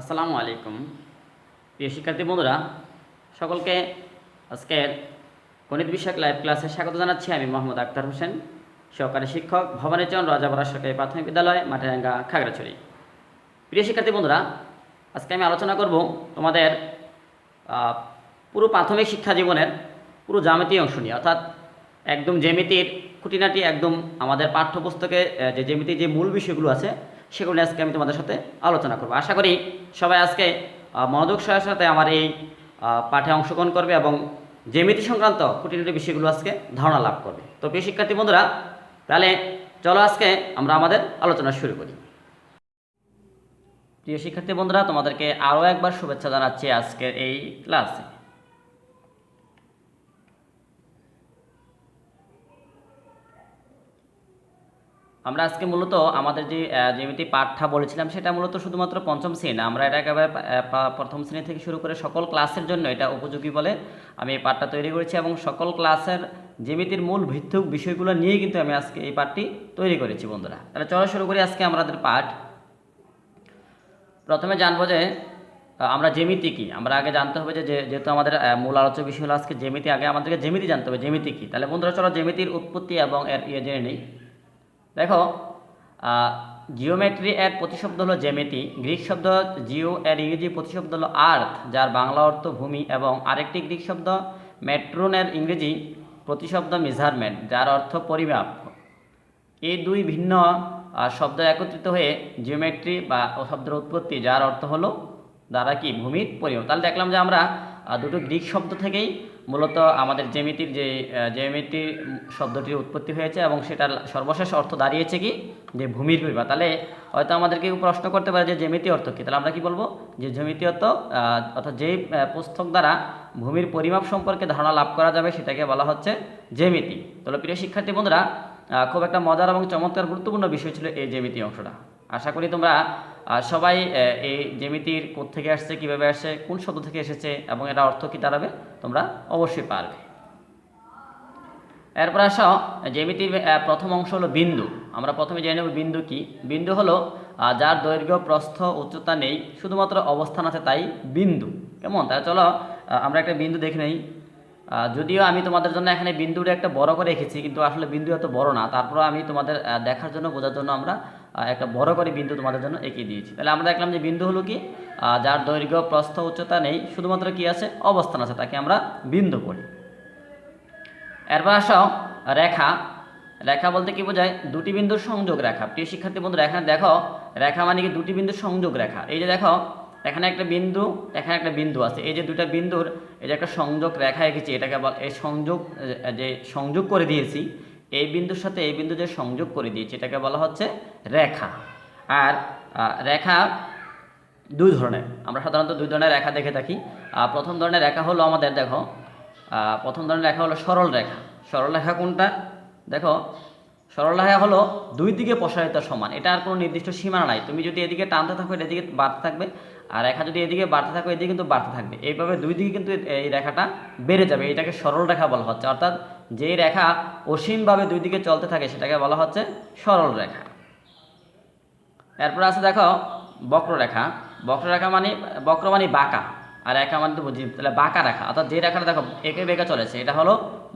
আসসালামু আলাইকুম। প্রিয় শিক্ষার্থী বন্ধুরা, সকলকে আজকের গণিত বিষয়ক লাইভ ক্লাসে স্বাগত জানাচ্ছি। আমি মোহাম্মদ আক্তার হোসেন, সহকারী শিক্ষক, ভবানীচরণ রাজাপাড়া সরকারি প্রাথমিক বিদ্যালয় মাটিরাঙ্গা খাগড়াছড়ি। প্রিয় শিক্ষার্থী বন্ধুরা, আজকে আমি আলোচনা করব তোমাদের পুরো প্রাথমিক শিক্ষা জীবনের পুরো জ্যামিতি অংশ নিয়ে। অর্থাৎ একদম জ্যামিতির খুঁটিনাটি একদম আমাদের পাঠ্যপুস্তকে যে জ্যামিতির যে মূল বিষয়গুলো আছে সেগুলো আজকে আমি তোমাদের সাথে আলোচনা করব। আশা করি সবাই আজকে মনোযোগ সহায়ের সাথে আমার এই পাঠে অংশগ্রহণ করবে এবং জ্যামিতি সংক্রান্ত খুঁটিনাটি বিষয়গুলো আজকে ধারণা লাভ করবে। তো প্রিয় শিক্ষার্থী বন্ধুরা, তাহলে চলো আজকে আমরা আমাদের আলোচনা শুরু করি। প্রিয় শিক্ষার্থী বন্ধুরা, তোমাদেরকে আরও একবার শুভেচ্ছা জানাচ্ছি আজকের এই ক্লাসে। আমরা আজকে মূলত আমাদের যে জ্যামিতি পাঠটা বলেছিলাম, সেটা মূলত শুধুমাত্র পঞ্চম শ্রেণি। আমরা এটা একেবারে প্রথম শ্রেণি থেকে শুরু করে সকল ক্লাসের জন্য এটা উপযোগী বলে আমি এই পাঠটা তৈরি করেছি এবং সকল ক্লাসের জ্যামিতির মূল ভিত্তিক বিষয়গুলো নিয়ে কিন্তু আমি আজকে এই পাঠটি তৈরি করেছি বন্ধুরা। তাহলে চলো শুরু করি আজকে আমাদের পাঠ। প্রথমে জানব যে আমরা জ্যামিতি কি? আমরা আগে জানতে হবে যে, যে- যেহেতু আমাদের মূল আলোচ্য বিষয় হলো আজকে জ্যামিতি আগে আমাদেরকে জ্যামিতি জানতে হবে জ্যামিতি কি? তাহলে বন্ধুরা চলো জ্যামিতির উৎপত্তি এবং এর ইয়ে জেনে নিই। দেখো জিওমেট্রি এর প্রতিশব্দ হলো জেমেটি গ্রিক শব্দ জিও এর ইংরেজি প্রতিশব্দ হলো আর্থ যার বাংলা অর্থ ভূমি, এবং আরেকটি গ্রিক শব্দ মেট্রোন এর ইংরেজি প্রতিশব্দ মেজারমেন্ট যার অর্থ পরিমাপ। এই দুই ভিন্ন শব্দ একত্রিত হয়ে জিওমেট্রি বা শব্দের উৎপত্তি, যার অর্থ হলো দ্বারা কি ভূমির পরিমাপ। তাহলে দেখলাম যে আমরা দুটো গ্রিক শব্দ থেকেই মূলত আমাদের জ্যামিতির যে জ্যামিতি শব্দটির উৎপত্তি হয়েছে এবং সেটার সর্বশেষ অর্থ দাঁড়িয়েছে কি? যে ভূমির পরিমাপ তাহলে হয়তো আমাদেরকে প্রশ্ন করতে পারে যে জ্যামিতি অর্থ কী? তাহলে আমরা কি বলব? যে জ্যামিতি অর্থ অর্থাৎ যেই পুস্তক দ্বারা ভূমির পরিমাপ সম্পর্কে ধারণা লাভ করা যাবে সেটাকে বলা হচ্ছে জ্যামিতি। তাহলে প্রিয় শিক্ষার্থী বন্ধুরা খুব একটা মজার এবং চমৎকার গুরুত্বপূর্ণ বিষয় ছিল এই জ্যামিতি অংশটা। আশা করি তোমরা আহ, সবাই এই জ্যামিতির থেকে আসছে কীভাবে আসছে কোন শব্দ থেকে এসেছে এবং এটা অর্থ কী দাঁড়াবে তোমরা অবশ্যই পারবে। এরপর আসো জ্যামিতির প্রথম অংশ হলো বিন্দু। আমরা প্রথমে জেনে নেব বিন্দু কি। বিন্দু হলো যার দৈর্ঘ্য প্রস্থ উচ্চতা নেই শুধুমাত্র অবস্থান আছে তাই বিন্দু। কেমন? তাহলে চলো আমরা একটা বিন্দু দেখে নেই। যদিও আমি তোমাদের জন্য এখানে বিন্দুটা একটা বড় করে রেখেছি কিন্তু আসলে বিন্দু এত বড় না। তারপরে আমি তোমাদের দেখার জন্য বোঝার জন্য আমরা একটা বড় করে বিন্দু তোমাদের জন্য এঁকে দিয়েছি। তাহলে আমরা দেখলাম যে বিন্দু হলো কি? যার দৈর্ঘ্য, প্রস্থ, উচ্চতা নেই, শুধুমাত্র কি আছে? অবস্থান আছে, তাকে আমরা বিন্দু বলি। এরপর আসাও রেখা। রেখা বলতে কি বোঝায়? দুটি বিন্দুর সংযোগ রেখা। প্রিয় শিক্ষার্থী বন্ধুরা, এখানে দেখো, রেখা মানে কি? দুটি বিন্দুর সংযোগ রেখা। এই যে দেখো, এখানে একটা বিন্দু, এখানে একটা বিন্দু আছে। এই যে দুটা বিন্দুর, এই যে একটা সংযোগ রেখা এঁকেছি, এটাকে বল এই সংযোগ, যে সংযোগ করে দিয়েছি এই বিন্দুর সাথে এই বিন্দু যে সংযোগ করে দিয়েছি। এটাকে বলা হচ্ছে রেখা। আর রেখা দুই ধরনের। আমরা সাধারণত দুই ধরনের রেখা দেখে থাকি। প্রথম ধরনের রেখা হলো আমাদের, দেখো প্রথম ধরনের রেখা হলো সরল রেখা। সরল রেখা কোনটা? দেখো, সরল রেখা হলো দুই দিকে প্রসারিত সমান। এটা আর কোনো নির্দিষ্ট সীমানা নাই। তুমি যদি এদিকে টানতে থাকো এটা এদিকে বাড়তে থাকবে। আর রেখা যদি এদিকে বাড়তে থাকো, এদিকে কিন্তু বাড়তে থাকবে। এইভাবে দুই দিকে কিন্তু এই রেখাটা বেড়ে যাবে। এটাকে সরল রেখা বলা হচ্ছে। অর্থাৎ যেই রেখা অসীমভাবে দুই দিকে চলতে থাকে, সেটাকে বলা হচ্ছে সরল রেখা। এরপর আছে দেখো বক্ররেখা। বক্ররেখা মানে বক্র মানে বাঁকা, আর রেখা মানে তো বুঝি তাহলে বাঁকা রেখা। অর্থাৎ যে রেখাটা দেখো, এঁকে বেঁকে চলেছে, এটা হলো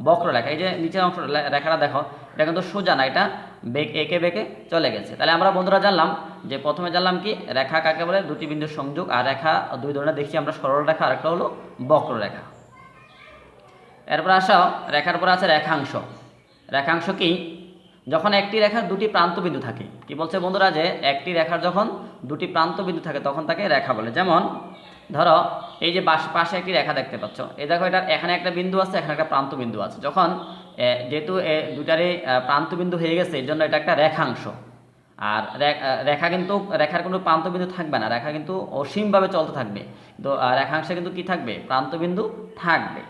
বক্ররেখা। এই যে নিচের অংশ রেখাটা দেখো, এটা কিন্তু সোজা না, এটা বেগ এঁকে বেঁকে চলে গেছে। তাহলে আমরা বন্ধুরা জানলাম যে প্রথমে জানলাম কি, রেখা কাকে বলে? দুটি বিন্দুর সংযোগ, আর রেখা দুই ধরনের। দেখি আমরা সরল রেখা আর একটা হলো বক্ররেখা। এরপর আসো রেখার পর আছে রেখাংশ। রেখাংশ কি? যখন একটি রেখার দুটি প্রান্ত বিন্দু থাকে কি বলছে বন্ধুরা যে একটি রেখার যখন দুটি প্রান্ত বিন্দু থাকে তখন তাকে রেখা বলে। যেমন ধরো এই যে বাস পাশে একটি রেখা দেখতে পাচ্ছ এই দেখো এটার এখানে একটা বিন্দু আছে এখানে একটা প্রান্ত বিন্দু আছে। যখন যেহেতু এ, দুটারই আহ, প্রান্ত বিন্দু হয়ে গেছে এই জন্য এটা একটা রেখাংশ। আর রেখা কিন্তু রেখার কোনো প্রান্তবিন্দু থাকবে না রেখা কিন্তু অসীমভাবে চলতে থাকবে। তো রেখাংশে কিন্তু কি থাকবে? প্রান্তবিন্দু থাকবে।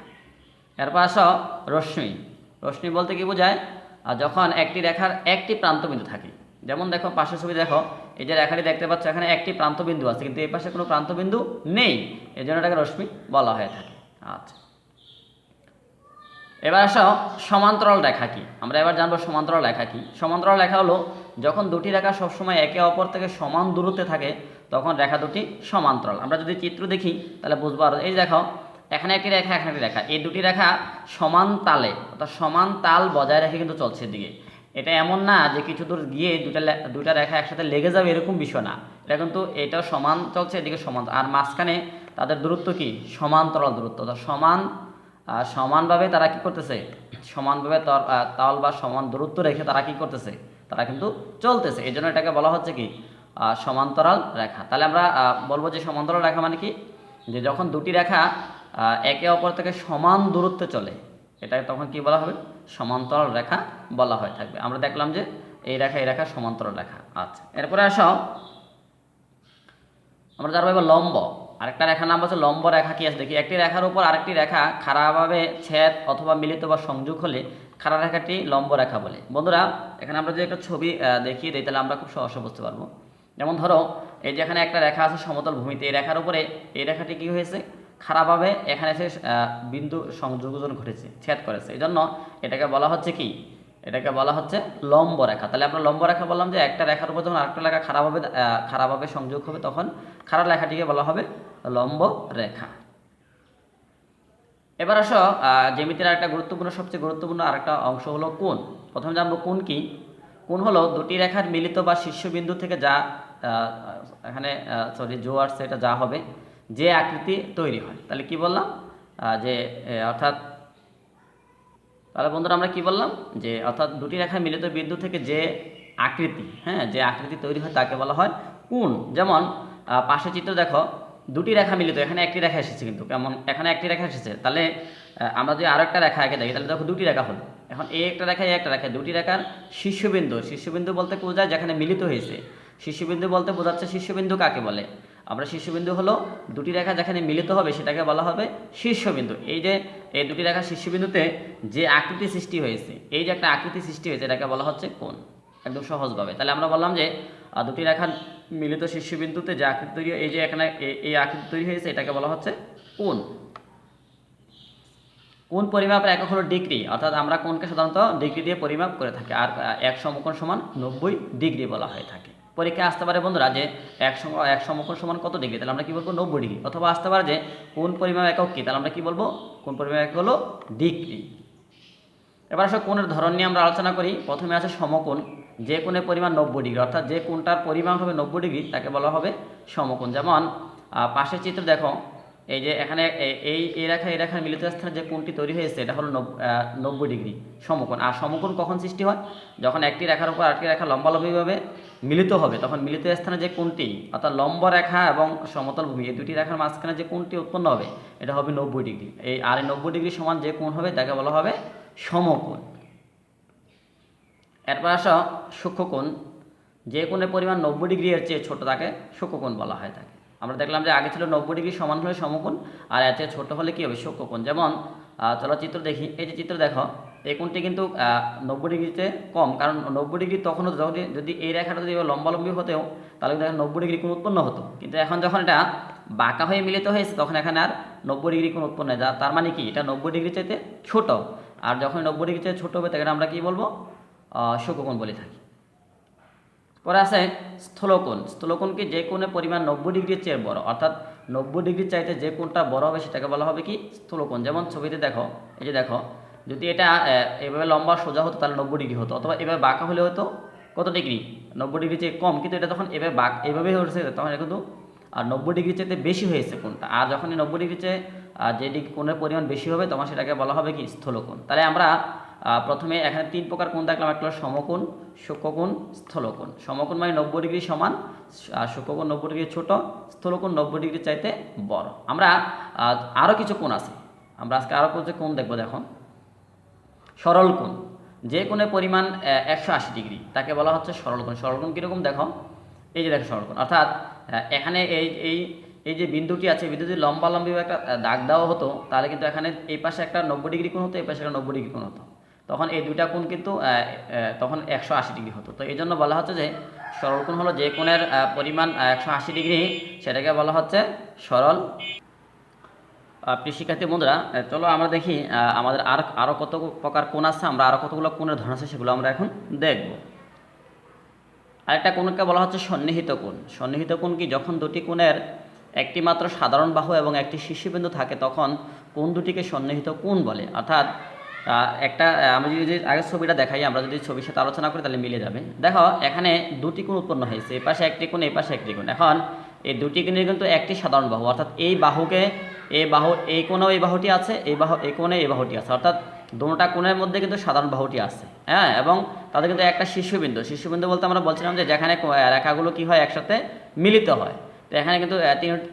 এরপর আসো রশ্মি। রশ্মি বলতে কি বোঝায়? আর যখন একটি রেখার একটি প্রান্তবিন্দু থাকে, যেমন দেখো, পাশের ছবি দেখো, এই যে রেখাটি দেখতে পাচ্ছ, এখানে একটি প্রান্তবিন্দু আছে, কিন্তু এই পাশে কোনো প্রান্তবিন্দু নেই। এই জন্য এটাকে রশ্মি বলা হয়ে থাকে। আচ্ছা। এবার আসো, সমান্তরাল রেখা কি? আমরা এবার জানব সমান্তরাল রেখা কি? সমান্তরাল রেখা হলো, যখন দুটি রেখা সবসময় একে অপর থেকে সমান দূরত্বে থাকে, তখন রেখা দুটি সমান্তরাল। আমরা যদি চিত্র দেখি, তাহলে বুঝব আর। এই দেখো এখানে একটি রেখা, এখানে একটি রেখা। এই দুটি রেখা সমান তালে, অর্থাৎ সমান তাল বজায় রেখে কিন্তু চলছে দিকে এটা এমন না যে কিছু দূর গিয়ে দুটা দুটা রেখা একসাথে লেগে যাবে, এরকম বিষয় না। এটা কিন্তু এটা সমান চলছে, এদিকে সমান। আর মাঝখানে তাদের দূরত্ব কি? সমান্তরাল দূরত্ব। অর্থাৎ সমান সমানভাবে তারা কি করতেছে? সমানভাবে তাল বা সমান দূরত্ব রেখে তারা কি করতেছে? তারা কিন্তু চলতেছে। এই জন্য এটাকে বলা হচ্ছে কি? সমান্তরাল রেখা। তাহলে আমরা বলব যে সমান্তরাল রেখা মানে কি? যে যখন দুটি রেখা একে অপর থেকে সমান দূরত্বে চলে। এটাকে তখন কি বলা হবে? সমান্তরাল রেখা বলা হয়ে থাকবে। আমরা দেখলাম যে এই রেখা এই রেখা সমান্তরাল রেখা। আচ্ছা এরপরে আসো। আমরা যার এবার লম্ব। আরেকটা রেখার নাম হচ্ছে লম্ব রেখা কি আছে? দেখি, একটি রেখার উপর আরেকটি রেখা খারাপভাবে ছেদ অথবা মিলিত বা সংযোগ হলে খাড়া রেখাটি লম্ব রেখা বলে। বন্ধুরা, এখানে আমরা যদি একটা ছবি দেখিয়ে দিই, তাহলে আমরা খুব সহজে বুঝতে পারব। যেমন ধরো, এই যেখানে একটা রেখা আছে সমতল ভূমিতে, এই রেখার উপরে এই রেখাটি কি হয়েছে? খারাপভাবে এখানে এসে বিন্দু সংযোজন ঘটেছে, ছেদ করেছে। এই জন্য এটাকে বলা হচ্ছে কি? এটাকে বলা হচ্ছে লম্ব রেখা। তাহলে আমরা লম্ব রেখা বললাম যে একটা রেখার উপর যখন আরেকটা রেখা খারাপভাবে খারাপভাবে সংযোগ হবে, তখন খারাপ রেখাটিকে বলা হবে লম্ব রেখা। এবার আসো জ্যামিতির আরেকটা গুরুত্বপূর্ণ, সবচেয়ে গুরুত্বপূর্ণ আরেকটা অংশ হলো কোন প্রথমে জানব কোন কি? কোন হলো দুটি রেখার মিলিত বা শীর্ষবিন্দু থেকে যা এখানে সরি জো আসছে এটা যা হবে। যে আকৃতি তৈরি হয়। তাহলে কি বললাম? যে অর্থাৎ, তাহলে বন্ধুরা আমরা কি বললাম? যে, অর্থাৎ দুটি রেখা মিলিত বিন্দু থেকে যে আকৃতি হ্যাঁ যে আকৃতি তৈরি হয় তাকে বলা হয় কোণ। যেমন পাশে চিত্র দেখো, দুটি রেখা মিলিত, এখানে একটি রেখা এসেছে কিন্তু, কেমন? এখানে একটি রেখা এসেছে। তাহলে আমরা যদি আরও একটা রেখা এঁকে দেখি, তাহলে দেখো দুটি রেখা হলো। এখন এই একটা রেখা এই একটা রেখা, দুটি রেখার শীর্ষবিন্দু। শীর্ষবিন্দু বলতে বোঝায় যেখানে মিলিত হয়েছে। শীর্ষবিন্দু বলতে বোঝাচ্ছে শীর্ষবিন্দু কাকে বলে? আমরা শীর্ষবিন্দু হলো দুটি রেখা যেখানে মিলিত হবে সেটাকে বলা হবে শীর্ষবিন্দু। এই যে এই দুটি রেখা শীর্ষবিন্দুতে যে আকৃতি সৃষ্টি হয়েছে, এই যে একটা আকৃতি সৃষ্টি হয়েছে, এটাকে বলা হচ্ছে কোণ। একদম সহজভাবে। তাহলে আমরা বললাম যে দুটি রেখার মিলিত শীর্ষবিন্দুতে যে আকৃতি তৈরি এই যে এখানে এই- আকৃতি তৈরি হয়েছে, এটাকে বলা হচ্ছে কোণ। কোন পরিমাপের একক হলো ডিগ্রি, অর্থাৎ আমরা কোনকে সাধারণত ডিগ্রি দিয়ে পরিমাপ করে থাকি, আর এক সমকোণ সমান নব্বই ডিগ্রি বলা হয়ে থাকে। পরীক্ষায় আসতে পারে বন্ধুরা যে এক সম এক সমকোণ সমান কত ডিগ্রি? তাহলে আমরা কি বলব? নব্বই ডিগ্রি। অথবা আসতে পারে যে কোন পরিমাণ একক কী? তাহলে আমরা কী বলব? কোন পরিমাণ একক হলো? ডিগ্রি। এবার আসলে কোণের ধরন নিয়ে আমরা আলোচনা করি। প্রথমে আছে সমকোণ। যে কোণের পরিমাণ নব্বই ডিগ্রি, অর্থাৎ যে কোণটার পরিমাণ হবে নব্বই ডিগ্রি, তাকে বলা হবে সমকোণ। যেমন পাশের চিত্র দেখো, এই যে এখানে এই এই রেখা, এই রেখার মিলিত স্থানে যে কোণটি তৈরি হয়েছে, এটা হলো নব- নব্বই ডিগ্রি সমকোণ। আর সমকোণ কখন সৃষ্টি হয়? যখন একটি রেখার উপর আরেকটি রেখা লম্বালম্বিভাবে মিলিত হবে, তখন মিলিত স্থানে যে কোনটি? অর্থাৎ লম্ব রেখা এবং সমতল ভূমি, এই দুটি রেখার মাঝখানে যে কোনটি উৎপন্ন হবে? এটা হবে নব্বই ডিগ্রি। এই আর নব্বই ডিগ্রি সমান যে কোণ হবে, তাকে বলা হবে সমকোণ। এরপর আসো সূক্ষ্মকোণ। যে কোণের পরিমাণ নব্বই ডিগ্রি এর চেয়ে ছোট, তাকে সূক্ষ্মকোণ বলা হয় থাকে আমরা দেখলাম যে আগে ছিল নব্বই ডিগ্রি সমান হলে সমকোণ, আর এর চেয়ে ছোট হলে কী হবে? সূক্ষ্মকোণ। যেমন চলো চিত্র দেখি। এই যে চিত্র দেখো এই কোণটি কিন্তু নব্বই ডিগ্রিতে কম। কারণ নব্বই ডিগ্রি তখনও যদি যদি এই রেখাটা যদি লম্বালম্বি হতেও, তাহলে কিন্তু নব্বই ডিগ্রি কোণ উৎপন্ন হতো। কিন্তু এখন যখন এটা বাঁকা হয়ে মিলিত হয়েছে, তখন এখানে আর নব্বই ডিগ্রি কোণ উৎপন্ন হয় তার মানে কি? এটা নব্বই ডিগ্রি চাইতে ছোট। আর যখন নব্বই ডিগ্রি চাইতে ছোট হবে তখন আমরা কি বলব? সূক্ষ্মকোণ বলে থাকি। পরে আছে স্থলকোণ। স্থলকোণকে যে কোণের পরিমাণ নব্বই ডিগ্রির চেয়ে বড়। অর্থাৎ নব্বই ডিগ্রির চাইতে যে কোণটা বড় হবে, সেটাকে বলা হবে কি? স্থলকোণ। যেমন ছবিতে দেখো, এই যে দেখো যদি এটা এভাবে লম্বা সোজা হতো, তাহলে নব্বই ডিগ্রি হতো। অথবা এভাবে বাঁকা হলে হতো কত ডিগ্রি? নব্বই ডিগ্রি চেয়ে কম। কিন্তু এটা যখন এভাবে বাঁক, এভাবে হয়েছে, তখন এটা কিন্তু আর নব্বই ডিগ্রি চাইতে বেশি হয়েছে কোনটা আর যখন এই নব্বই ডিগ্রি চেয়ে যে ডিগ্রি কোণের পরিমাণ বেশি হবে, তখন সেটাকে বলা হবে কি? স্থলকোণ। তাহলে আমরা প্রথমে এখানে তিন প্রকার কোণ দেখলাম। একটা সমকোণ, সূক্ষ্মকোণ, স্থলকোণ। সমকোণ মানে নব্বই ডিগ্রি সমান সূক্ষ্মকোণ নব্বই ডিগ্রি ছোট, স্থলকোণ নব্বই ডিগ্রি চাইতে বড়। আমরা আরও কিছু কোণ আছে। আমরা আজকে আরও কিছু কোণ দেখব, দেখো। সরল কোণ। যে কোণের পরিমাণ একশো আশি ডিগ্রি, তাকে বলা হচ্ছে সরল কোণ। সরল কোণ কীরকম? দেখো, এই যে দেখো সরল কোণ। অর্থাৎ এখানে এই এই এই যে বিন্দুটি আছে বিন্দু যদি লম্বা লম্বি একটা দাগ দেওয়া হতো, তাহলে কিন্তু এখানে এই পাশে একটা নব্বই ডিগ্রি কোণ হতো, এই পাশে একটা নব্বই ডিগ্রি কোণ হতো। তখন এই দুইটা কোণ কিন্তু তখন একশো আশি ডিগ্রি হতো। তো এই জন্য বলা হচ্ছে যে, সরল কোণ হলো যে কোণের পরিমাণ একশো আশি ডিগ্রি, সেটাকে বলা হচ্ছে সরল প্রিয় শিক্ষার্থী বন্ধুরা চলো আমরা দেখি আমাদের আর আরও কত প্রকার কোণ আছে, আমরা আরও কতগুলো কোণের ধরন আছে সেগুলো আমরা এখন দেখব। আরেকটা কোণকে বলা হচ্ছে সন্নিহিত কোণ। সন্নিহিত কোণ কি, যখন দুটি কোণের একটি মাত্র সাধারণ বাহু এবং একটি শীর্ষবিন্দু থাকে, তখন কোন দুটিকে সন্নিহিত কোণ বলে। অর্থাৎ একটা আমি যদি আগের ছবিটা দেখাই, আমরা যদি ছবির সাথে আলোচনা করি, তাহলে মিলে যাবে। দেখো, এখানে দুটি কোণ উৎপন্ন হয়েছে এই পাশে একটি কোণ এই পাশে একটি কোণ। এখন, এই দুটি কোণের কিন্তু একটি সাধারণ বাহু, অর্থাৎ এই বাহুকে এই বাহু এই কোণেও এই বাহুটি আছে এই বাহু এই কোণে এই বাহুটি আছে। অর্থাৎ দুটা কোণের মধ্যে কিন্তু সাধারণ বাহুটি আছে হ্যাঁ? এবং তাদের কিন্তু একটা শীর্ষবিন্দু। শীর্ষবিন্দু বলতে আমরা বলছিলাম যে যেখানে রেখাগুলো কি হয়? একসাথে মিলিত হয়। তো এখানে কিন্তু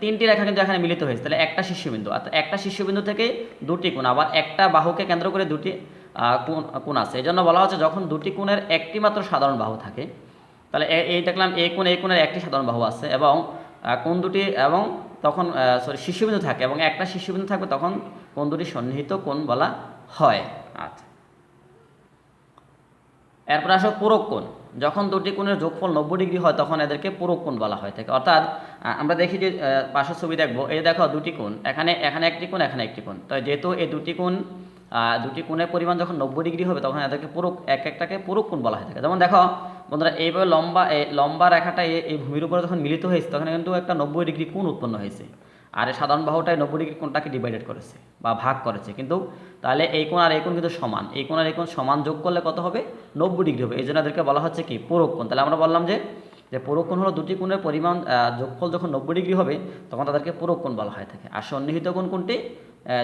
তিনটি রেখা কিন্তু এখানে মিলিত হয়েছে। তাহলে একটা শীর্ষবিন্দু। অর্থাৎ একটা শীর্ষবিন্দু থেকে দুটি কোণ, আবার একটা বাহুকে কেন্দ্র করে দুটি কোণ আছে। এই জন্য বলা হচ্ছে যখন দুটি কোণের একটি মাত্র সাধারণ বাহু থাকে, তাহলে এই দেখলাম এই কোণ এই কোণের একটি সাধারণ বাহু আছে এবং কোণ দুটি এবং তখন সরি শীর্ষবিন্দু থাকে এবং একটা শীর্ষবিন্দু থাকবে তখন কোন দুটি সন্নিহিত কোন বলা হয়? আচ্ছা। এরপর আসো পূরক কোণ। যখন দুটি কোণের যোগফল নব্বই ডিগ্রি হয়, তখন এদেরকে পূরক কোণ বলা হয় থাকে। অর্থাৎ আমরা দেখি যে পাশের ছবি দেখব, এই দেখো দুটি কোণ, এখানে এখানে একটি কোণ, এখানে একটি কোণ। তো যেহেতু এই দুটি কোণ দুটি কোণের পরিমাণ যখন নব্বই ডিগ্রি হবে, তখন এদেরকে পূরক, এক একটাকে পূরক কোণ বলা হয় থাকে। যেমন দেখো বন্ধুরা, এইভাবে লম্বা এই লম্বা রেখাটা এই- ভূমির উপরে যখন মিলিত হয়েছে তখন কিন্তু একটা নব্বই ডিগ্রি কোণ উৎপন্ন হয়েছে। আর এই সাধারণ বাহুটাই নব্বই ডিগ্রি কোণটাকে ডিভাইডেড করেছে বা ভাগ করেছে। কিন্তু তাহলে এই কোণ আর এই কোণ কিন্তু সমান। এই কোণ আর এই কোণ সমান যোগ করলে কত হবে? নব্বই ডিগ্রি হবে। এই জন্য এদেরকে বলা হচ্ছে কি? পূরক কোণ। তাহলে আমরা বললাম যে যে পূরক কোণ হলো দুটি কোণের পরিমাণ যোগফল যখন নব্বই ডিগ্রি হবে, তখন তাদেরকে পূরক কোণ বলা হয়ে থাকে। আর সন্নিহিত কোণ কোনটি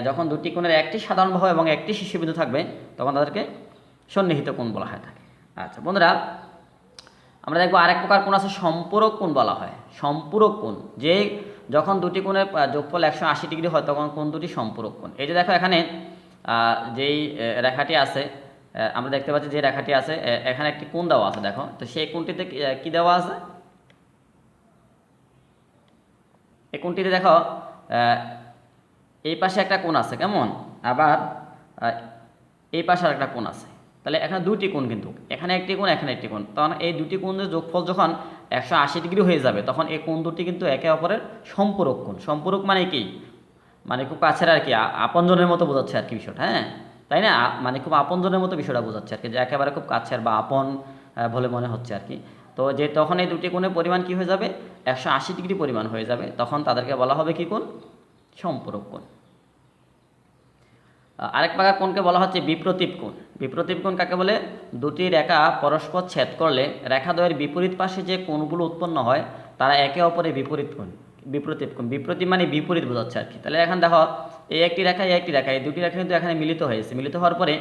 যখন দুটি কোণের একটি সাধারণ বাহু এবং একটি শীর্ষবিন্দু থাকবে, তখন তাদেরকে সন্নিহিত কোণ বলা হয়ে থাকে। আচ্ছা বন্ধুরা আমরা দেখব আরেক প্রকার কোণ আছে, সম্পূরক কোণ বলা হয়। সম্পূরক কোণ, যে যখন দুটি কোণের যোগফল একশো আশি ডিগ্রি হয়, তখন কোণ দুটি সম্পূরক কোণ। এই যে দেখো এখানে যেই রেখাটি আছে আমরা দেখতে পাচ্ছি যে রেখাটি আছে এখানে একটি কোণ দেওয়া আছে, দেখো। তো সেই কোণটিতে কি- দেওয়া আছে? এই কোণটিতে দেখো এই পাশে একটা কোণ আছে, কেমন? আবার এই পাশে একটা কোণ আছে। তাহলে এখানে দুটি কোণ কিন্তু। এখানে একটি কোণ, এখানে একটি কোণ। তখন এই দুটি কোণের যোগফল যখন একশো আশি ডিগ্রি হয়ে যাবে, তখন এই কোণ দুটি কিন্তু একে অপরের সম্পূরক কোণ। সম্পূরক মানে কি? মানে খুব কাছের আর কি আপনজনের মতো বোঝাচ্ছে আর কি বিষয়টা হ্যাঁ? তাই না? মানে খুব আপনজনের মতো বিষয়টা বোঝাচ্ছে আর কি, যে একেবারে খুব কাছের বা আপন বলে মনে হচ্ছে আর কি। তো যে তখন এই দুটি কোণের পরিমাণ কি হয়ে যাবে? একশো আশি ডিগ্রি পরিমাণ হয়ে যাবে। তখন তাদেরকে বলা হবে কি কোণ? সম্পূরক কোণ। আরেক প্রকার কোণকে বলা হচ্ছে বিপ্রতীপ কোণ। বিপ্রতীপ কোণ কাকে বলে? দুটি রেখা পরস্পর ছেদ করলে রেখা রেখাদ্বয়ের বিপরীত পাশে যে কোণগুলো উৎপন্ন হয়, তারা একে অপরের বিপরীত কোণ, বিপ্রতীপ কোণ। বিপ্রতীপ মানে বিপরীত বোঝাচ্ছে আর কি। তাহলে এখন দেখো, এই একটি রেখা, এই একটি রেখা, এই দুটি রেখা কিন্তু এখানে মিলিত হয়েছে। মিলিত হওয়ার পরে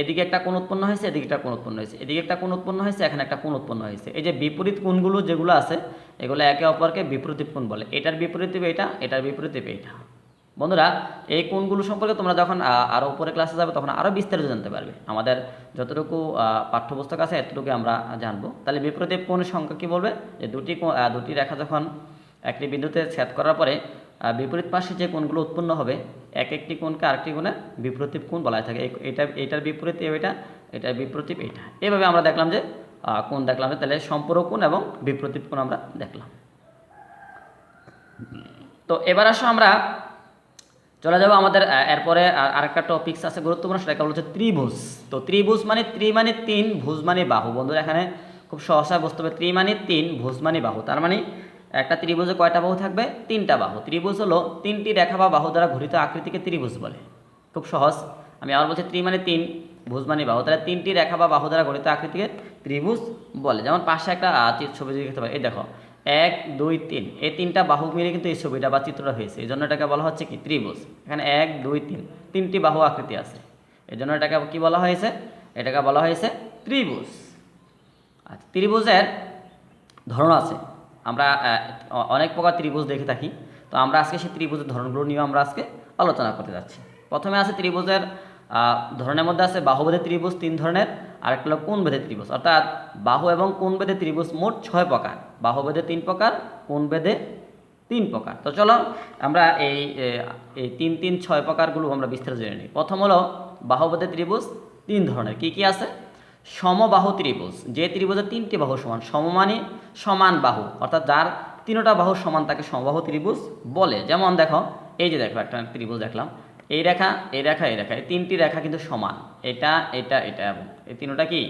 এদিকে একটা কোণ উৎপন্ন হয়েছে, এদিকে একটা কোণ উৎপন্ন হয়েছে। এদিকে একটা কোণ উৎপন্ন হয়েছে, এখানে একটা কোণ উৎপন্ন হয়েছে। এই যে বিপরীত কোণগুলো যেগুলো আছে, এগুলো একে অপরকে বিপরীত কোণ বলে। এটার বিপরীত এটা, এটার বিপরীত এটা। বন্ধুরা, এই কোণগুলো সম্পর্কে তোমরা যখন আরও উপরে ক্লাসে যাবে, তখন আরও বিস্তারিত জানতে পারবে। আমাদের যতটুকু পাঠ্যপুস্তক আছে এতটুকু আমরা জানব। তাহলে বিপরীত কোণের সংখ্যা কি বলবে? যে দুটি কোণ- দুটি রেখা যখন একটি বিন্দুতে ছেদ করার পরে বিপরীত পাশে যে কোণগুলো উৎপন্ন হবে, এক একটি কোণকে আরেকটি কোণের বিপরীত কোণ বলা থাকে। এটা এটার বিপরীত এটা এটার বিপরীত এইটা। এভাবে আমরা দেখলাম যে কোণ দেখলাম তাহলে সম্পূরক কোণ এবং বিপরীত কোণ আমরা দেখলাম। তো এবার আসো আমরা চলে যাব আমাদের এরপরে আর- আরেকটা টপিক্স আছে গুরুত্বপূর্ণ, সেটা হচ্ছে ত্রিভুজ। তো ত্রিভুজ মানে ত্রি মানে তিন, ভুজ মানে বাহু। বন্ধুরা, এখানে খুব সহসায় বুঝতে হবে, ত্রি মানে তিন, ভুজ মানে বাহু। তার মানে একটা ত্রিভুজে কয়টা বাহু থাকবে? তিনটা বাহু। ত্রিভুজ হলো তিনটি রেখা বা বাহু দ্বারা ঘটিত আকৃতিকে ত্রিভুজ বলে। খুব সহজ। আমি আবার বলছি ত্রি মানে তিন, ভুজ মানে বাহু। তাহলে তিনটি রেখা বা বাহু দ্বারা গঠিত আকৃতিকে ত্রিভুজ বলে। যেমন পাশে একটা ছবি দেখতে পাই। এই দেখো এক, দুই, তিন। এই তিনটা বাহু মিলে কিন্তু এই ছবিটা বা চিত্রটা হয়েছে। এই জন্য এটাকে বলা হচ্ছে কি? ত্রিভুজ। এখানে এক, দুই, তিন। তিনটি বাহু আকৃতি আছে। এই জন্য এটাকে কি বলা হয়েছে? এটাকে বলা হয়েছে ত্রিভুজ। আচ্ছা ত্রিভুজের ধরন আছে। আমরা অনেক প্রকার ত্রিভুজ দেখে থাকি। তো আমরা আজকে সেই ত্রিভুজের ধরনগুলো নিয়ে আমরা আজকে আলোচনা করতে যাচ্ছি। প্রথমে আছে ত্রিভুজের ধরনের মধ্যে আছে বাহুবেদের ত্রিভুজ, তিন ধরনের। আর একটা হলো কোন বেদের ত্রিভুজ? অর্থাৎ বাহু এবং কোন বেদে ত্রিভুজ মোট ছয় প্রকার। বাহুবেদে তিন প্রকার, কোন বেদে তিন প্রকার। তো চলো আমরা এই এই তিন তিন, ছয় প্রকারগুলো আমরা বিস্তারিত জেনে নিই। প্রথম হলো বাহুবেদে ত্রিভুজ, তিন ধরনের। কি কি আছে? সমবাহু ত্রিভুজ, যে ত্রিভুজের তিনটি বাহু সমান সমমানে সমান বাহু। অর্থাৎ যার তিনটা বাহু সমান তাকে সমবাহু ত্রিভুজ বলে। যেমন দেখো, এই যে দেখো একটা ত্রিভুজ দেখলাম। এই রেখা এই রেখা এই রেখা, এই তিনটি রেখা কিন্তু সমান। এটা এটা এটা, এবং এই তিনটা কি?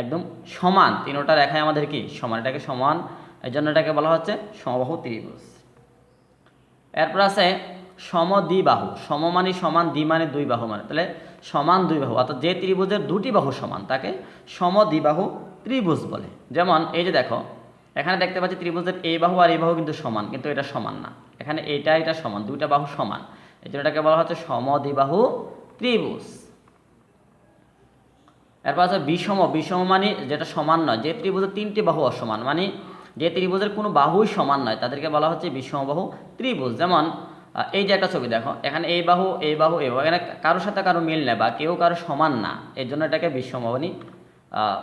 একদম সমান। তিনোটা রেখায় আমাদের কি? সমান। এটাকে সমান। এই জন্য এটাকে বলা হচ্ছে সমবাহু ত্রিভুজ। এরপর আছে সমদ্বিবাহু। সম মানে সমান, দ্বি মানে দুই বাহু মানে। তাহলে সমান দুই বাহু অর্থাৎ যে ত্রিভুজের দুটি বাহু সমান, তাকে সমদ্বিবাহু ত্রিভুজ বলে। যেমন এই যে দেখো, এখানে দেখতে পাচ্ছি ত্রিভুজের এই বাহু আর এই বাহু কিন্তু সমান, কিন্তু এটা সমান না। এখানে এটা এটা সমান, দুইটা বাহু সমান। এই জন্য এটাকে বলা হচ্ছে সমদ্বিবাহু ত্রিভুজ। এরপর আছে বিষম। বিষম মানে যেটা সমান নয়, যে ত্রিভুজের তিনটি বাহু অসমান মানে যে ত্রিভুজের কোনো বাহুই সমান নয়, তাদেরকে বলা হচ্ছে বিষমবাহু ত্রিভুজ। যেমন এই যে একটা ছবি দেখো, এখানে এই বাহু এই বাহু এই বাহু, এখানে কারোর সাথে কারও মিল নেই বা কেউ কারও সমান না, এর জন্য এটাকে বিষমবাহনী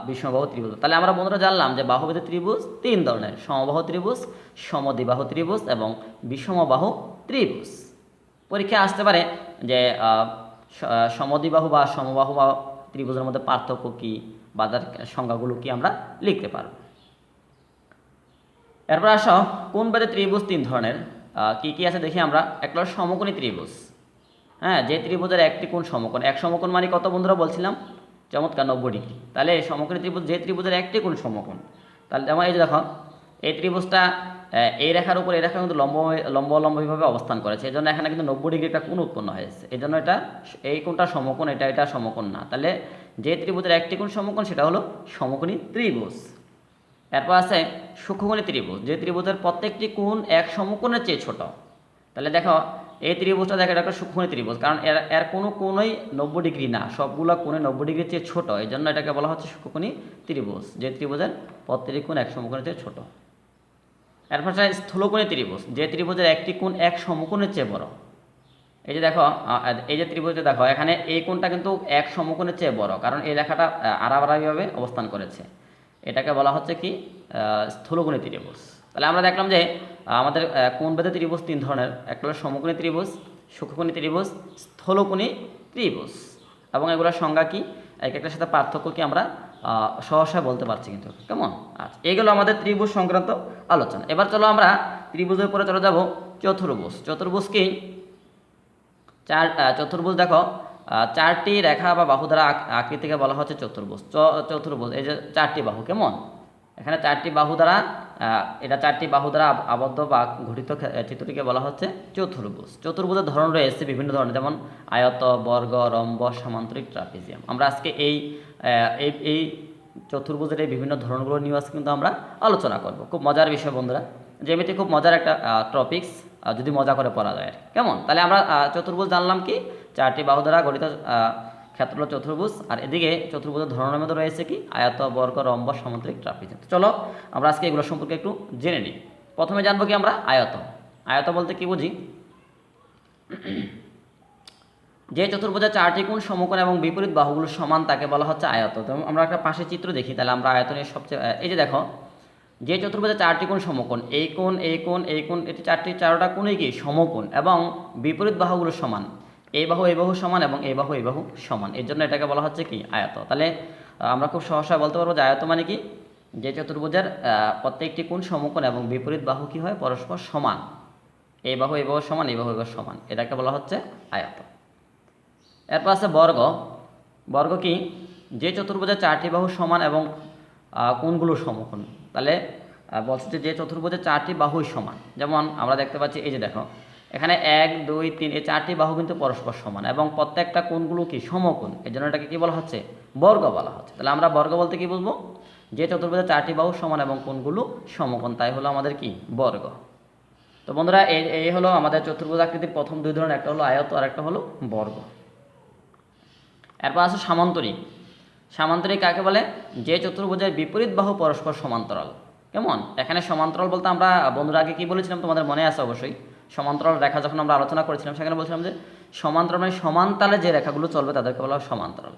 বিষমবাহু ত্রিভুজ। তাহলে আমরা বন্ধুরা জানলাম যে বাহুবেদী ত্রিভুজ তিন ধরনের, সমবাহু ত্রিভুজ সমদ্বিবাহু ত্রিভুজ এবং বিষমবাহু ত্রিভুজ। পরীক্ষায় আসতে পারে যে আহ, স- আহ, সমদ্বিবাহু বা সমবাহু বা ত্রিভুজের মধ্যে পার্থক্য কী বা তার সংজ্ঞাগুলো কি আমরা লিখতে পারব? এরপর আসো কোন বেদে ত্রিভুজ তিন ধরনের? কি কি আছে দেখি আমরা? একটা সমকোণী ত্রিভুজ। হ্যাঁ যে ত্রিভুজের একটি কোণ সমকোণ। এক সমকোণ মানে কত বন্ধুরা বলছিলাম? চমৎকার নব্বই ডিগ্রি। তাহলে সমকোণী ত্রিভুজ যে ত্রিভুজের একটি কোণ সমকোণ। তাহলে যেমন এই যে দেখো এই ত্রিভুজটা এই রেখার উপর এই রেখা কিন্তু লম্ব লম্ব লম্বভাবে অবস্থান করেছে এই জন্য এখানে কিন্তু নব্বই ডিগ্রি একটা কোণ উৎপন্ন হয়েছে। এই জন্য এটা এই কোণটা সমকোণ, এটা এটা সমকোণ না। তাহলে যে ত্রিভুজের একটি কোণ সমকোণ, সেটা হলো সমকোণী ত্রিভুজ। এরপর আছে সূক্ষ্মকোণী ত্রিভুজ। যে ত্রিভুজের প্রত্যেকটি কোণ এক সমকোণের চেয়ে ছোট। তাহলে দেখো, এই ত্রিভুজটা দেখো, এটা একটা সূক্ষ্মকোণী ত্রিভুজ, কারণ এর এর কোনো কোণই নব্বই ডিগ্রি না, সবগুলো কোণে নব্বই ডিগ্রির চেয়ে ছোট। এই জন্য এটাকে বলা হচ্ছে সূক্ষ্মকোণী ত্রিভুজ। যে ত্রিভুজের প্রত্যেকটি কোণ এক সমকোণের চেয়ে ছোট। এরপর আছে স্থূলকোণী ত্রিভুজ। যে ত্রিভুজের একটি কোণ এক সমকোণের চেয়ে বড়। এই যে দেখো এই যে ত্রিভুজটা দেখো, এখানে এই কোণটা কিন্তু এক সমকোণের চেয়ে বড়, কারণ এই রেখাটা আড়াবাড়াইভাবে অবস্থান করেছে। এটাকে বলা হচ্ছে কি স্থূলকোণী ত্রিভুজ। তাহলে আমরা দেখলাম যে আমাদের কোণ বেদে ত্রিভুজ তিন ধরনের। একটা হলো সমকোণী ত্রিভুজ সূক্ষ্মকোণী ত্রিভুজ, স্থূলকোণী ত্রিভুজ। এবং এগুলোর সংজ্ঞা কি? এক একটার সাথে পার্থক্য কি আমরা সহসা বলতে পারছি কিন্তু। কেমন? আচ্ছা এইগুলো আমাদের ত্রিভুজ সংক্রান্ত আলোচনা। এবার চলো আমরা ত্রিভুজের উপরে চলে যাব চতুর্ভুজ। চতুর্ভুজ কি? চার চতুর্ভুজ দেখো চারটি রেখা বা বাহু দ্বারা আকৃতিকে বলা হচ্ছে চতুর্ভুজ। চতুর্ভুজ, এই যে চারটি বাহু, কেমন? এখানে চারটি বাহু দ্বারা এটা চারটি বাহু দ্বারা আবদ্ধ বা আহ, চিত্রটিকে বলা হচ্ছে চতুর্ভুজ। চতুর্ভুজের ধরন রয়েছে বিভিন্ন ধরনের যেমন আয়ত বর্গ রম্ব সামান্তরিক ট্রাপিজিয়াম। আমরা আজকে এই এই এই চতুর্ভুজের এই বিভিন্ন ধরনগুলো নিয়ে আজকে কিন্তু আমরা আলোচনা করব। খুব মজার বিষয় বন্ধুরা। যেমিতি খুব মজার একটা টপিক্স যদি মজা করে পড়া যায় কেমন? তাহলে আমরা চতুর্ভুজ জানলাম কি? চারটি বাহু দ্বারা গঠিত আহ, ক্ষেত্র হলো চতুর্ভুজ আর এদিকে চতুর্ভুজের ধরনের মধ্যে রয়েছে কি? আয়ত বর্গ রম্ব ট্রাপিজিয়াম তো চলো আমরা আজকে এগুলো সম্পর্কে একটু জেনে নিই। প্রথমে জানব কি আমরা? আয়ত। আয়ত বলতে কি বুঝি? যে চতুর্ভুজের চারটি কোণ সমকোণ এবং বিপরীত বাহুগুলো সমান তাকে বলা হচ্ছে আয়ত। তো আমরা একটা পাশে চিত্র দেখি তাহলে আমরা আয়তনের সবচেয়ে এই যে দেখো যে চতুর্ভুজে চারটি কোণ সমকোণ এই কোণ এই কোণ এই কোণ এটি চারটি চারোটা কোণই কি? সমকোণ এবং বিপরীত বাহুগুলো সমান। এই বাহু এই বাহু সমান এবং এই বাহু এই বাহু সমান। এর জন্য এটাকে বলা হচ্ছে কি? আয়ত। তাহলে আমরা খুব সহসা বলতে পারব যে আয়ত মানে কি? যে চতুর্ভুজের প্রত্যেকটি কোণ সমকোণ এবং বিপরীত বাহু কি হয়? পরস্পর সমান। এই বাহু এই বাহু সমান, এই বাহু এই বাহু সমান। এটাকে বলা হচ্ছে আয়ত। এরপর আছে বর্গ। বর্গ কি? যে চতুর্ভুজের চারটি বাহু সমান এবং কোণগুলো সমকোণ। তাহলে বলছে যে চতুর্ভুজের চারটি বাহুই সমান। যেমন আমরা দেখতে পাচ্ছি, এই যে দেখো এখানে এক, দুই, তিন, এই চারটি বাহু কিন্তু পরস্পর সমান এবং প্রত্যেকটা কোণগুলো কি? সমকোণ। এই জন্য এটাকে কি বলা হচ্ছে? বর্গ বলা হচ্ছে। তাহলে আমরা বর্গ বলতে কি বুঝব? যে চতুর্ভুজের চারটি বাহু সমান এবং কোণগুলো সমকোণ, তাই হলো আমাদের কি? বর্গ। তো বন্ধুরা, এই এই হলো আমাদের চতুর্ভুজ আকৃতির প্রথম দুই ধরনের, একটা হলো আয়ত আর একটা হলো বর্গ। এরপর আছে সামান্তরিক। সামান্তরিক কাকে বলে? যে চতুর্ভুজের বিপরীত বাহু পরস্পর সমান্তরাল। কেমন? এখানে সমান্তরাল বলতে আমরা বন্ধুরা আগে কি বলেছিলাম? তোমাদের মনে আছে অবশ্যই। সমান্তরাল রেখা যখন আমরা আলোচনা করেছিলাম, সেখানে বলছিলাম যে সমান্তরাল মানে সমান্তালে যে রেখাগুলো চলবে তাদেরকে বলা হয় সমান্তরাল।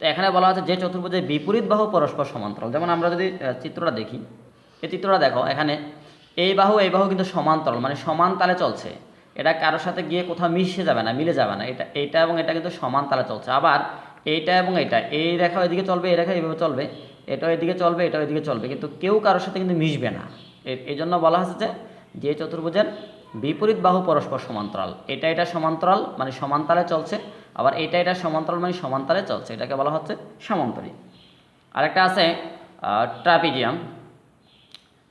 তো এখানে বলা হচ্ছে যে চতুর্ভুজের বিপরীত বাহু পরস্পর সমান্তরাল। যেমন আমরা যদি চিত্রটা দেখি, এই চিত্রটা দেখো, এখানে এই বাহু এই বাহু কিন্তু সমান্তরাল মানে সমান তালে চলছে। এটা কারোর সাথে গিয়ে কোথাও মিশে যাবে না, মিলে যাবে না। এটা, এইটা এবং এটা কিন্তু সমান তালে চলছে। আবার এইটা এবং এটা এই রেখা ওইদিকে চলবে, এই রেখা এইভাবে চলবে, এটা এদিকে চলবে, এটা ওইদিকে চলবে, কিন্তু কেউ কারোর সাথে কিন্তু মিশবে না। এই জন্য বলা হচ্ছে যে যে চতুর্ভুজের বিপরীত বাহু পরস্পর সমান্তরাল। এটা এটা সমান্তরাল মানে সমান্তালে চলছে, আবার এটা এটা সমান্তরাল মানে সমান্তালে চলছে। এটাকে বলা হচ্ছে সমান্তরিক আরেকটা আছে ট্রাপিজিয়াম।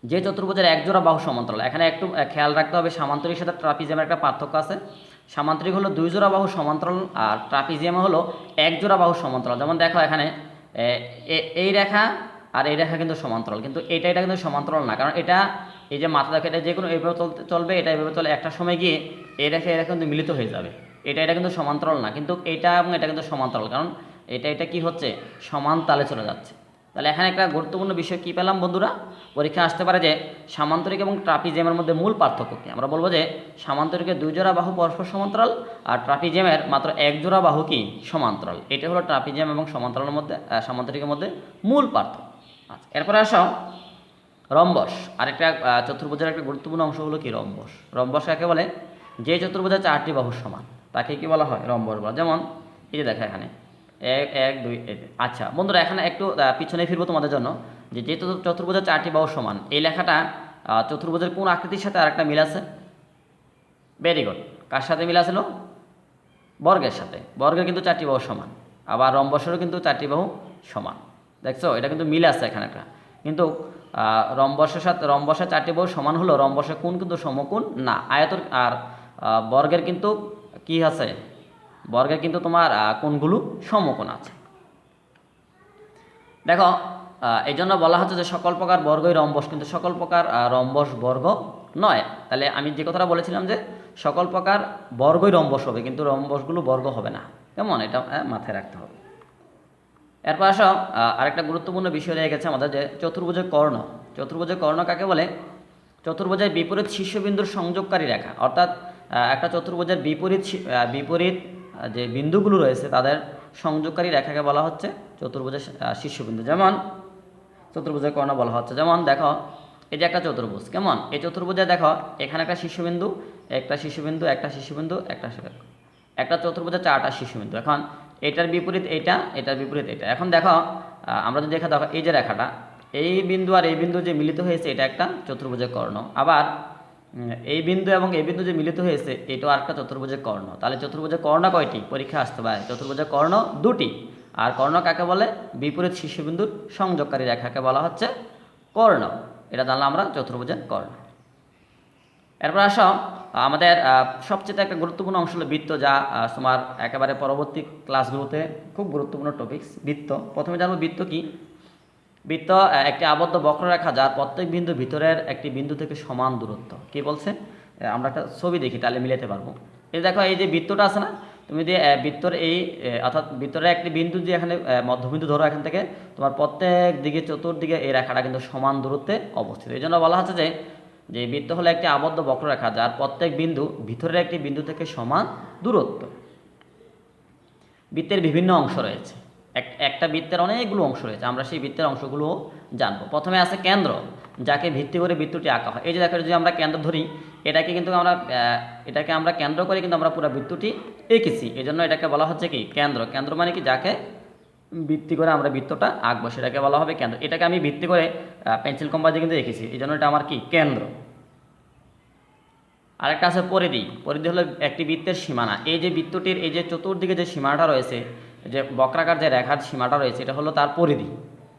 যে চতুর্ভুজের এক জোড়া বাহু সমান্তরাল। এখানে একটু খেয়াল রাখতে হবে সামান্তরিক সাথে ট্রাপিজিয়ামের একটা পার্থক্য আছে। সামান্তরিক হলো দুই জোড়া বাহু সমান্তরাল আর ট্রাপিজিয়াম হলো এক জোড়া বাহু সমান্তরাল। যেমন দেখো এখানে এই রেখা আর এই রেখা কিন্তু সমান্তরাল। কিন্তু এটা এটা কিন্তু সমান্তরাল না। কারণ এটা এই যে মাথা দেখো এটা যে কোনো এইভাবে চলতে চলবে, এটা এইভাবে চলে একটা সময় গিয়ে রেখা এই কিন্তু মিলিত হয়ে যাবে। এটা এটা কিন্তু সমান্তরাল না, কিন্তু এটা এবং এটা কিন্তু সমান্তরাল, কারণ এটা এটা কি হচ্ছে? সমান তালে চলে যাচ্ছে। তাহলে এখানে একটা গুরুত্বপূর্ণ বিষয় কি পেলাম বন্ধুরা? পরীক্ষা আসতে পারে যে সামান্তরিক এবং ট্রাপিজিয়ামের মধ্যে মূল পার্থক্য কি? আমরা বলব যে সামান্তরিকের দুই জোড়া বাহু পরস্পর সমান্তরাল আর ট্রাপিজিয়ামের মাত্র এক জোড়া বাহু কি? সমান্তরাল। এটা হলো ট্রাপিজিয়াম এবং সমান্তরালের মধ্যে সামান্তরিকের মধ্যে মূল পার্থক্য। আচ্ছা এরপরে আসো রম্বস। আরেকটা চতুর্ভুজের একটা গুরুত্বপূর্ণ অংশ হলো কি? রম্বস। রম্বস কাকে বলে? যে চতুর্ভুজের চারটি বাহু সমান, তাকে কি বলা হয়? রম্বস বলা যেমন, এই যে দেখা এখানে। এক এক, দুই আচ্ছা বন্ধুরা, এখানে একটু পিছনে ফিরবো তোমাদের জন্য। যে যে চতুর- চতুর্ভুজের চারটি বাহু সমান, এই লেখাটা চতুর্ভুজের কোন আকৃতির সাথে আরেকটা মিল আছে? ভেরি গুড কার সাথে মিল আছে বর্গের সাথে। বর্গের কিন্তু চারটি বাহু সমান, আবার রম্বসেরও কিন্তু চারটি বাহু সমান। দেখছ? এটা কিন্তু মিল আছে এখানে একটা। কিন্তু রম্বসের সাথে রম্বসের চারটি বাহু সমান হলো, রম্বসের কোন কিন্তু সমকোণ না। আয়তর আর বর্গের কিন্তু কি আছে? বর্গের কিন্তু তোমার কোনগুলো সমকোণ আছে। দেখো এই জন্য বলা হচ্ছে যে সকল প্রকার বর্গই রম্বস, কিন্তু সকল প্রকার রম্বস বর্গ নয়। তাহলে আমি যে কথাটা বলেছিলাম যে সকল প্রকার বর্গই রম্বস হবে, কিন্তু রম্বসগুলো বর্গ হবে না। কেমন? এটা মাথায় রাখতে হবে। এরপর আসো আরেকটা গুরুত্বপূর্ণ বিষয় রয়ে গেছে আমাদের, যে চতুর্ভুজের কর্ণ। চতুর্ভুজের কর্ণ কাকে বলে? চতুর্ভুজের বিপরীত শীর্ষবিন্দুর সংযোগকারী রেখা। অর্থাৎ একটা চতুর্ভুজের বিপরীত বিপরীত যে বিন্দুগুলো রয়েছে, তাদের সংযোগকারী রেখাকে বলা হচ্ছে চতুর্ভুজের শীর্ষবিন্দু। যেমন, চতুর্ভুজের কর্ণ বলা হচ্ছে। যেমন, দেখো, এই যে একটা চতুর্ভুজ, কেমন? এই চতুর্ভুজে দেখো, এখানে একটা শীর্ষবিন্দু একটা শীর্ষবিন্দু একটা শীর্ষবিন্দু, একটা একটা চতুর্ভুজে চারটা শীর্ষবিন্দু। এখন এটার বিপরীত এইটা এটার বিপরীত এটা। এখন দেখো আমরা যদি দেখা দেখো, এই যে রেখাটা, এই বিন্দু আর এই বিন্দু যে মিলিত হয়েছে, এটা একটা চতুর্ভুজের কর্ণ। আবার এই বিন্দু এবং এই বিন্দু যে মিলিত হয়েছে, এটাও আরেকটা চতুর্ভুজের কর্ণ। তাহলে চতুর্ভুজের কর্ণ কয়টি? পরীক্ষা আসতে পারে। চতুর্ভুজের কর্ণ দুটি। আর কর্ণ কাকে বলে? বিপরীত শীর্ষবিন্দুর সংযোগকারী রেখাকে বলা হচ্ছে কর্ণ। এটা জানলাম আমরা, চতুর্ভুজের কর্ণ। এরপর আসো আমাদের সবচেয়ে একটা গুরুত্বপূর্ণ অংশ হলো বৃত্ত যা তোমার একেবারে পরবর্তী ক্লাসগুলোতে খুব গুরুত্বপূর্ণ টপিকস বৃত্ত। প্রথমে জানব বৃত্ত কি? বৃত্ত একটি আবদ্ধ বক্ররেখা যার প্রত্যেক বিন্দু ভিতরের একটি বিন্দু থেকে সমান দূরত্ব। কি বলছে? আমরা একটা ছবি দেখি তাহলে মিলাতে পারব। এই দেখো এই যে বৃত্তটা আছে না তুমি যে আহ, বৃত্তর এই অর্থাৎ বৃত্তরের একটি বিন্দু যে এখানে মধ্যবিন্দু ধরো এখান থেকে তোমার প্রত্যেক দিকে চতুর্দিকে এই রেখাটা কিন্তু সমান দূরত্বে অবস্থিত। এই জন্য বলা হচ্ছে যে যে বৃত্ত হলো একটি আবদ্ধ বক্ররেখা, যার প্রত্যেক বিন্দু ভিতরের একটি বিন্দু থেকে সমান দূরত্ব। বৃত্তের বিভিন্ন অংশ রয়েছে। এক- একটা বৃত্তের অনেকগুলো অংশ রয়েছে, আমরা সেই বৃত্তের অংশগুলো জানব। প্রথমে আছে কেন্দ্র, যাকে ভিত্তি করে বৃত্তটি আঁকা হয়। এই যে দেখো, যদি আমরা কেন্দ্র ধরি, এটাকে কিন্তু আমরা এটাকে আমরা কেন্দ্র করে কিন্তু আমরা পুরো বৃত্তটি এঁকেছি। এই জন্য এটাকে বলা হচ্ছে কি? কেন্দ্র। কেন্দ্র মানে কি? যাকে ভিত্তি করে আমরা বৃত্তটা আঁকবো, সেটাকে বলা হবে কেন্দ্র। এটাকে আমি ভিত্তি করে পেন্সিল কম্পাসে কিন্তু এঁকেছি। এই জন্য এটা আমার কি? কেন্দ্র। আরেকটা আছে পরিধি। পরিধি হলো একটি বৃত্তের সীমানা। এই যে বৃত্তটির, এই যে চতুর্দিকে যে সীমানাটা রয়েছে যে বক্রাকার যে রেখার সীমাটা রয়েছে, এটা হলো তার পরিধি।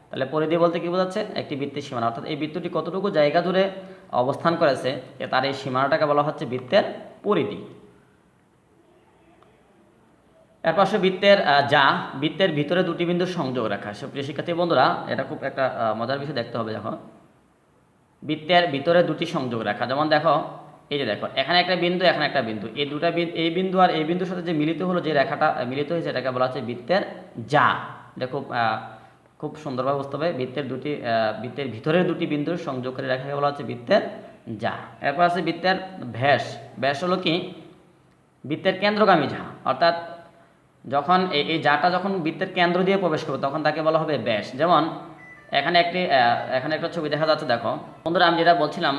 তাহলে পরিধি বলতে কি বোঝাচ্ছে? একটি বৃত্তের সীমানা। অর্থাৎ এই বৃত্তটি কতটুকু জায়গা জুড়ে অবস্থান করেছে তার এই সীমানাটাকে বলা হচ্ছে বৃত্তের পরিধি। এর পাশে বৃত্তের যা, বৃত্তের ভিতরে দুটি বিন্দুর সংযোগ রাখা। সুপ্রিয় শিক্ষার্থী বন্ধুরা, এটা খুব একটা মজার বিষয় দেখতে হবে দেখো। বৃত্তের ভিতরে দুটি সংযোগ রাখা। যেমন দেখো, এই যে দেখো, এখানে একটা বিন্দু, এখানে একটা বিন্দু। এই দুটা বিন্দু এই বিন্দু আর এই বিন্দুর সাথে যে মিলিত হলো, যে রেখাটা মিলিত হয়েছে, এটাকে বলা হচ্ছে বৃত্তের যা। এটা খুব খুব সুন্দরভাবে বুঝতে হবে। বৃত্তের দুটি বৃত্তের ভিতরের দুটি বিন্দুর সংযোগকারী রেখাকে বলা হচ্ছে বৃত্তের যা। এরপর আছে বৃত্তের ভ্যাস। ব্যাস হলো কি? বৃত্তের কেন্দ্রগামী ঝা। অর্থাৎ যখন এই জাটা যখন বৃত্তের কেন্দ্র দিয়ে প্রবেশ করবে, তখন তাকে বলা হবে ব্যাস। যেমন, এখানে একটি এখানে একটা ছবি দেখা যাচ্ছে, দেখো। বন্ধুরা, আমি যেটা বলছিলাম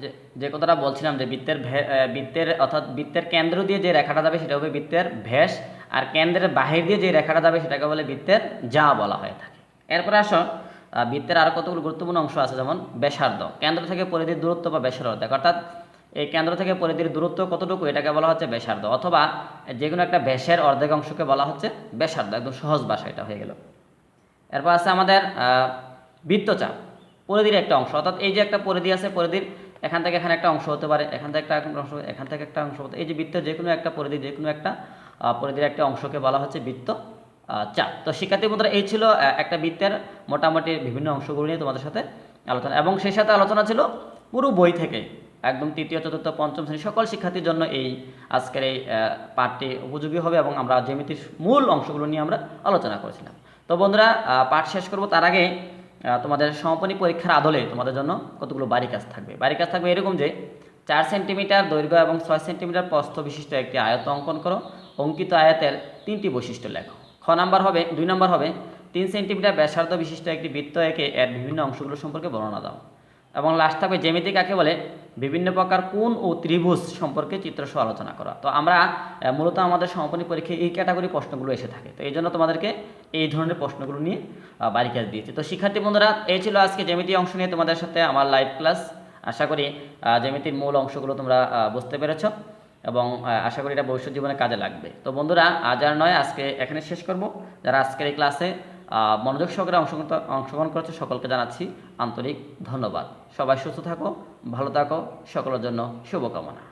যে যে কথাটা বলছিলাম যে বৃত্তের বৃত্তের, অর্থাৎ বৃত্তের কেন্দ্র দিয়ে যে রেখাটা যাবে সেটা হবে বৃত্তের ভ্যাস আর কেন্দ্রের বাহির দিয়ে যে রেখাটা যাবে সেটাকে বলে বৃত্তের যা বলা হয়ে থাকে। এরপরে আসো বৃত্তের আরও কতগুলো গুরুত্বপূর্ণ অংশ আছে? যেমন, ব্যাসার্ধ। কেন্দ্র থেকে পরিধির দূরত্ব বা ব্যাসার্ধ। অর্থাৎ এই কেন্দ্র থেকে পরিধির দূরত্ব কতটুকু? এটাকে বলা হচ্ছে ব্যাসার্ধ অথবা যে কোনো একটা ব্যাসের অর্ধেক অংশকে বলা হচ্ছে ব্যাসার্ধ। একদম সহজ ভাষা এটা হয়ে গেল। এরপর আছে আমাদের বৃত্তচাপ, পরিধির একটা অংশ। অর্থাৎ এই যে একটা পরিধি আছে, পরিধির এখান থেকে এখানে একটা অংশ হতে পারে, এখান থেকে একটা অংশ, এখান থেকে একটা অংশ হতে এই যে বৃত্তের যে কোনো একটা পরিধি যে কোনো একটা পরিধির একটা অংশকে বলা হচ্ছে বৃত্ত চাপ তো শিক্ষার্থী বন্ধুরা এই ছিল একটা বৃত্তের মোটামুটি বিভিন্ন অংশগুলো নিয়ে তোমাদের সাথে আলোচনা। এবং সেই সাথে আলোচনা ছিল পুরো বই থেকে। একদম তৃতীয়, চতুর্থ, পঞ্চম শ্রেণি সকল শিক্ষার্থীর জন্য এই আজকের এই পাঠটি উপযোগী হবে এবং আমরা জ্যামিতির মূল অংশগুলো নিয়ে আমরা আলোচনা করেছিলাম। তো বন্ধুরা পাঠ শেষ করব। তার আগে তোমাদের সমাপনী পরীক্ষার আদলে তোমাদের জন্য কতগুলো বাড়ি কাজ থাকবে? বাড়ি কাজ থাকবে এরকম যে, চার সেন্টিমিটার দৈর্ঘ্য এবং ছয় সেন্টিমিটার প্রস্থ বিশিষ্ট একটি আয়ত অঙ্কন করো। অঙ্কিত আয়তের তিনটি বৈশিষ্ট্য লেখো। খ নাম্বার হবে, দুই নাম্বার হবে, তিন সেন্টিমিটার ব্যাসার্ধ বিশিষ্ট একটি বৃত্ত একে এর বিভিন্ন অংশগুলো সম্পর্কে বর্ণনা দাও। এবং লাস্ট থাকবে, জ্যামিতি কাকে বলে? বিভিন্ন প্রকার কোণ ও ত্রিভুজ সম্পর্কে চিত্রসহ আলোচনা করা। তো আমরা মূলত আমাদের সমাপনী পরীক্ষায় এই ক্যাটাগরি প্রশ্নগুলো এসে থাকে। তো এই জন্য তোমাদেরকে এই ধরনের প্রশ্নগুলো নিয়ে বাড়ি কাজ দিয়েছি। তো শিক্ষার্থী বন্ধুরা এই ছিল আজকে জ্যামিতি অংশ নিয়ে তোমাদের সাথে আমার লাইভ ক্লাস আশা করি আহ, জ্যামিতির মূল অংশগুলো তোমরা বুঝতে পেরেছ এবং আশা করি এটা ভবিষ্যৎ জীবনে কাজে লাগবে। তো বন্ধুরা আজ আর নয় আজকে এখানে শেষ করব। যারা আজকের এই ক্লাসে মনোযোগ সহকারে অংশগ্রহণ অংশগ্রহণ করেছে, সকলকে জানাচ্ছি আন্তরিক ধন্যবাদ। সবাই সুস্থ থাকো, ভালো থাকো, সকলের জন্য শুভকামনা।